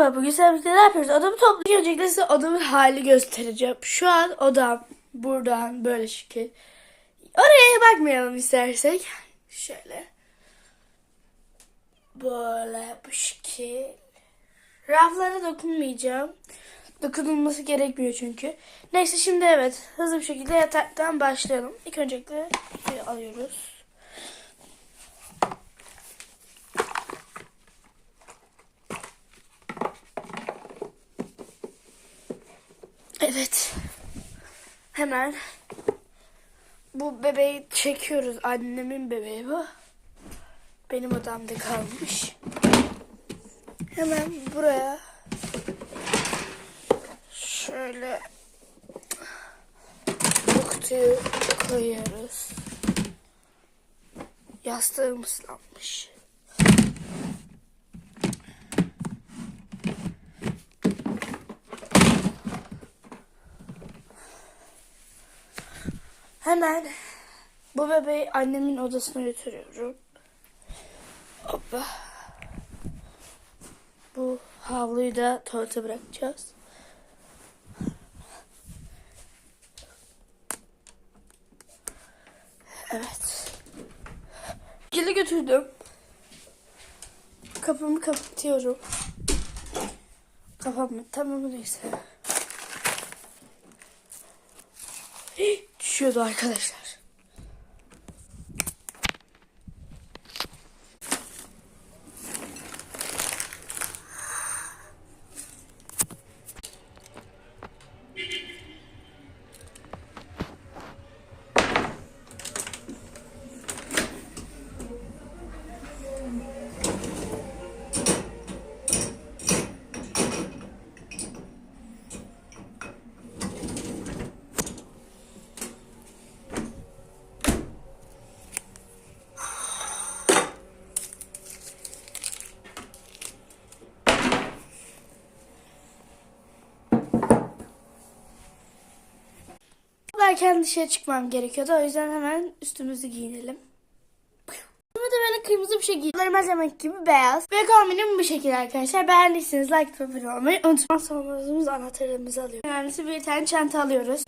Merhaba bugün sizlerle birlikte ne yapıyoruz? Odamı toplayacağım. Öncelikle size odamın hali göstereceğim. Şu an odam buradan böyle şekil. Oraya bakmayalım istersek. Şöyle. Böyle bu şekil. Raflara dokunmayacağım. Dokunulması gerekmiyor çünkü. Neyse şimdi evet hızlı bir şekilde yataktan başlayalım. İlk öncelikle alıyoruz. Evet. Hemen bu bebeği çekiyoruz. Annemin bebeği bu. Benim odamda kalmış. Hemen buraya şöyle bu kutuyu koyuyoruz. Yastığım ıslanmış. Hemen bu bebeği annemin odasına götürüyorum. Hoppa. Bu havluyu da tuvalete bırakacağız. Evet. Geri götürdüm. Kapımı kapatıyorum. Kafamı tamam neyse. Düşüyordu arkadaşlar. Derken dışarı çıkmam gerekiyordu. O yüzden hemen üstümüzü giyinelim. Şimdi de böyle kırmızı bir şey giydim. Her zamanki gibi beyaz. Ve kombinim bu şekilde arkadaşlar. Beğendiyseniz like ve abone olmayı unutmayın. Sonrasımız anahtarlarımızı alıyoruz. Önemlisi bir tane çanta alıyoruz.